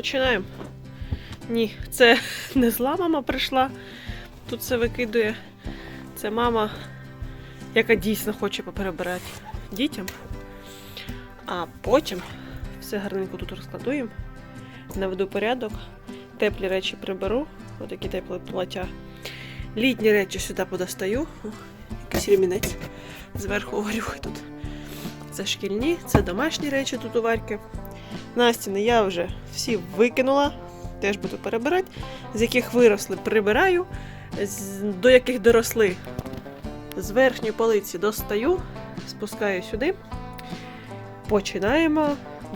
Починаємо. Ні, це не зла мама прийшла. Тут все викидує. Це мама, яка дійсно хоче поперебирати дітям. А потім все гарненько тут розкладуємо, наведу порядок, теплі речі приберу, отакі теплі плаття. Літні речі сюди подостаю. Якийсь ремінець зверху горюхи тут. Це шкільні, це домашні речі тут у Варьки. Настіни я вже всі викинула, теж буду перебирати. З яких виросли, прибираю, до яких доросли. З верхньої полиці достаю, спускаю сюди. Починаємо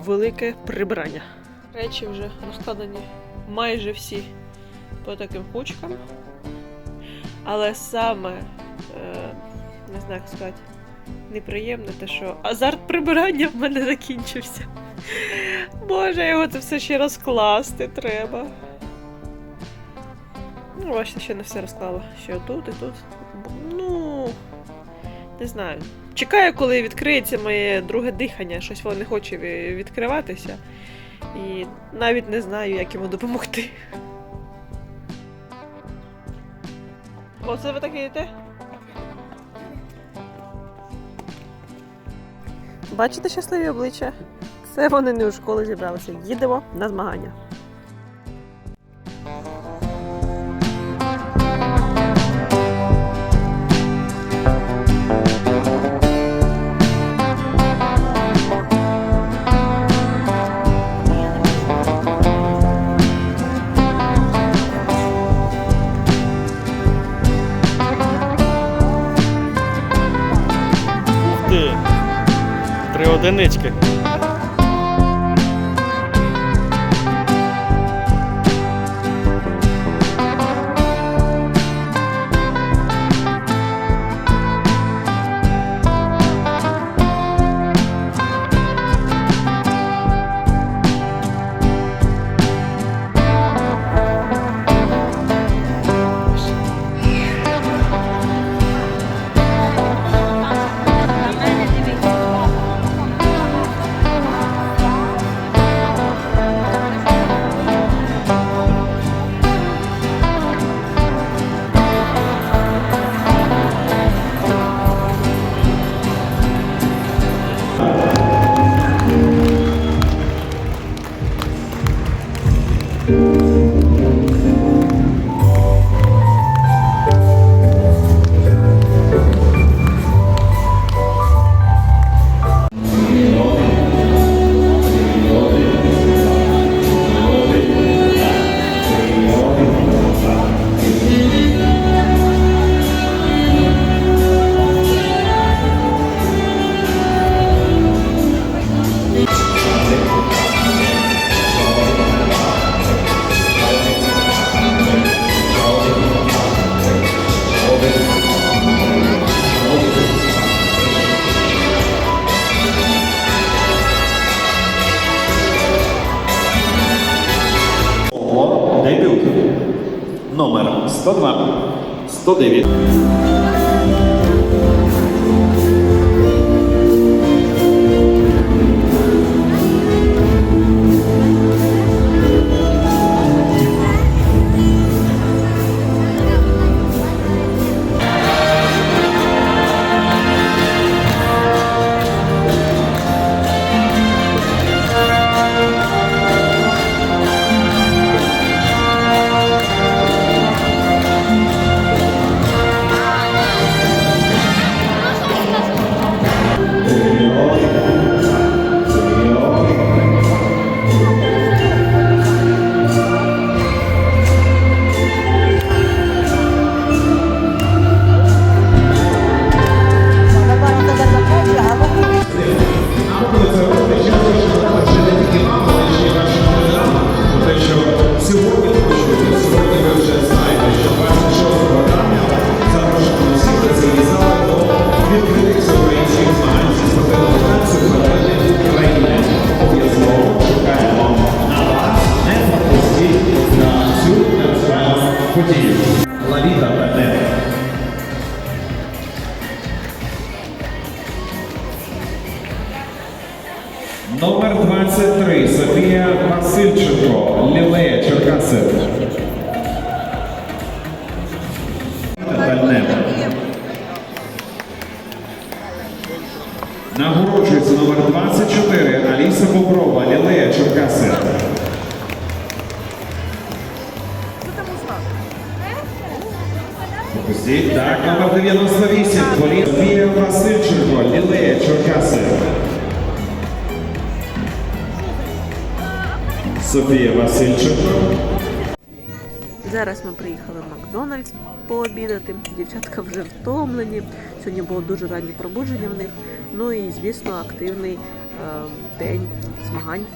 велике прибирання. Речі вже розкладені майже всі по таким кучкам. Але саме, е, не знаю, як сказати, неприємне те, що азарт прибирання в мене закінчився. Боже, його це все ще розкласти треба. Ну, бачите, ще не все розклала. Ще тут і тут. Ну, не знаю. Чекаю, коли відкриється моє друге дихання. Щось воно не хоче відкриватися. І навіть не знаю, як йому допомогти. Оце ви так їдете? Бачите щасливі обличчя? Це вони не у школу зібралися. Їдемо на змагання. Три одинички. Номер 102, 109. Номер 23 Софія Васильченко, Лілея Черкаси. Нагороджується номер 24 Аліса Боброва, Лілея Черкаси. Так, номер 98 Поліна Софія Васильченко, Лілея Черкаси. Софія Васильченко. Зараз ми приїхали в Макдональдс пообідати. Дівчатка вже втомлені. Сьогодні було дуже раннє пробудження в них. Ну і, звісно, активний е, день змагань.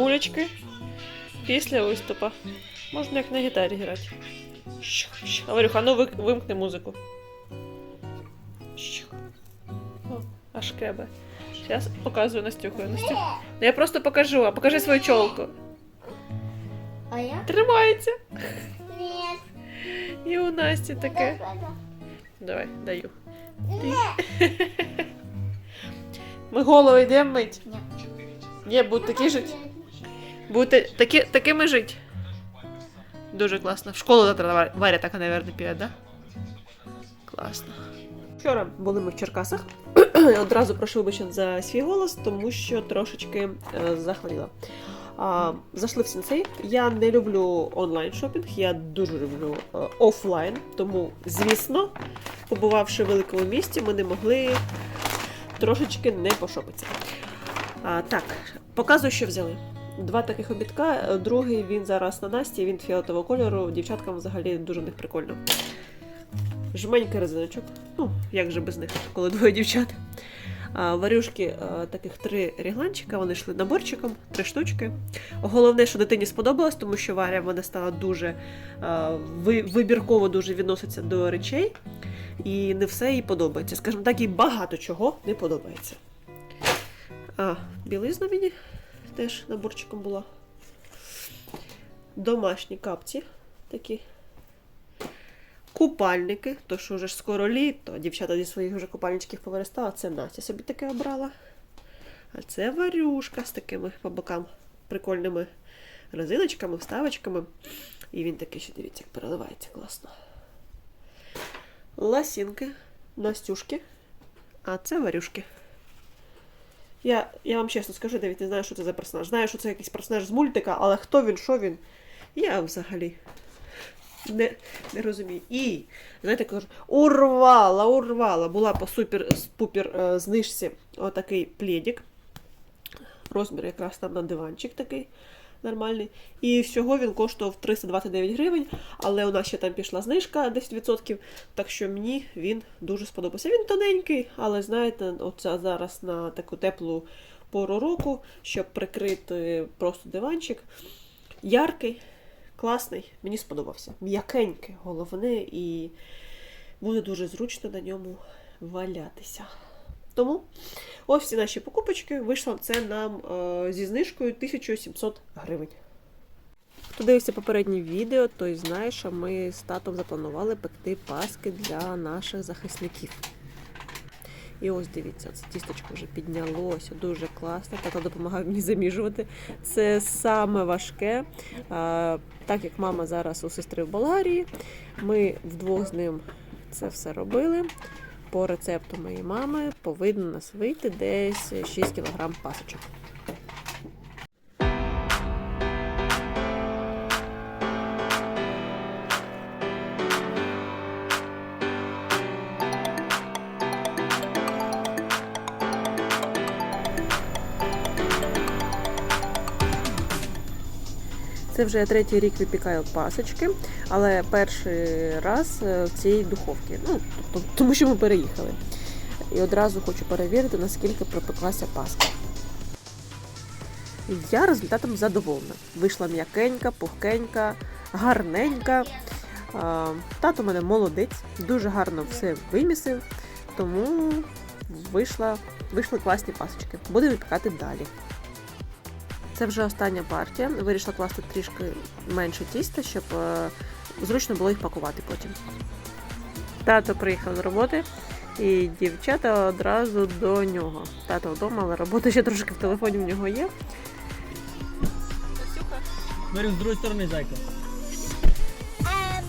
Гулячки після виступу. Можна як на гітарі грати. Говорю, а ну вимкни музику. О, аж кебе. Зараз показую Настюху. Настюх. Ну я просто покажу, а покажи свою чолку. А я? Тримається. Нет. І у Насті таке. Давай, даю. Ми голову йдемо мить. Ні. Ні, будуть такі жити. Будете такі, такими жити. Дуже класно. В школу завтра Варя- так, наверное, піде, да? Класно. Вчора були ми в Черкасах. Одразу прошу вибачення за свій голос, тому що трошечки е, захворіла. А, зайшли в сенсей. Я не люблю онлайн шопінг, я дуже люблю е, офлайн. Тому, звісно, побувавши в великому місті, ми не могли трошечки не пошопитися. А, так, показую, що взяли. Два таких обідка. Другий він зараз на Насті, він фіолетового кольору. Дівчаткам взагалі дуже в них прикольно. Жменька резиночок. Ну, як же без них, коли двоє дівчат. А, варюшки а, таких три рігланчика, вони йшли наборчиком, три штучки. Головне, що дитині сподобалось, тому що Варя вона стала дуже а, ви- вибірково дуже відноситься до речей, і не все їй подобається. Скажімо так, їй багато чого не подобається. А, білизна мені теж наборчиком була. Домашні капці такі. Купальники, то що вже ж скоро літо, дівчата зі своїх вже купальничків повиростала, це Настя собі таке обрала. А це варюшка з такими по бокам прикольними резиночками, вставочками. І він такий ще, дивіться, як переливається класно. Ласінки, Настюшки, а це варюшки. Я, я вам чесно скажу, навіть не знаю, що це за персонаж. Знаю, що це якийсь персонаж з мультика, але хто він, що він, я взагалі не, не розумію. І, знаєте, кажу, урвала, урвала. Була по супер пупер е, знижці отакий пледик. Розмір якраз там на диванчик такий нормальний. І всього він коштував 329 гривень, але у нас ще там пішла знижка 10%, так що мені він дуже сподобався. Він тоненький, але знаєте, оце зараз на таку теплу пору року, щоб прикрити просто диванчик. Яркий, класний, мені сподобався. М'якеньке, головне, і буде дуже зручно на ньому валятися. Тому ось всі наші покупочки. Вийшло це нам е, зі знижкою 1700 гривень. Хто дивився попереднє відео, той знає, що ми з татом запланували пекти паски для наших захисників. І ось дивіться, це тісточко вже піднялося, дуже класно. Тато допомагав мені заміжувати. Це саме важке. Так як мама зараз у сестри в Болгарії, ми вдвох з ним це все робили. По рецепту моєї мами повинно нас вийти десь 6 кг пасочок. Це вже третій рік випікаю пасочки, але перший раз е, в цій духовці. Ну, тобто, тому що ми переїхали. І одразу хочу перевірити, наскільки пропеклася паска. Я результатом задоволена. Вийшла м'якенька, пухкенька, гарненька. Тато у мене молодець, дуже гарно все вимісив, тому вийшла, вийшли класні пасочки. Будемо випікати далі. Це вже остання партія. Вирішила класти трішки менше тіста, щоб е, зручно було їх пакувати потім. Тато приїхав з роботи, і дівчата одразу до нього. Тато вдома, але робота ще трошки в телефоні в нього є. Бери з другої сторони, зайка. Ем,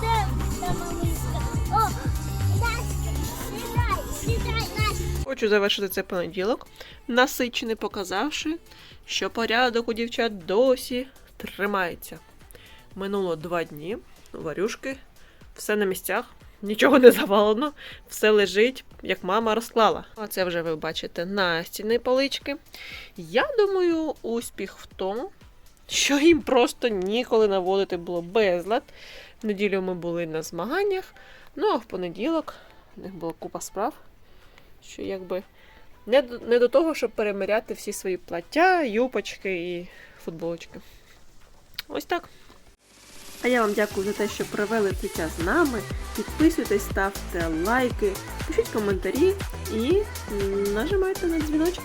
де Хочу завершити цей понеділок, насичений, показавши, що порядок у дівчат досі тримається. Минуло два дні, варюшки, все на місцях, нічого не завалено, все лежить, як мама розклала. А це вже ви бачите настільні полички. Я думаю, успіх в тому, що їм просто ніколи наводити було безлад. В неділю ми були на змаганнях, ну а в понеділок у них була купа справ що якби не до, не до того, щоб перемиряти всі свої плаття, юпочки і футболочки. Ось так. А я вам дякую за те, що провели час з нами. Підписуйтесь, ставте лайки, пишіть коментарі і нажимайте на дзвіночки.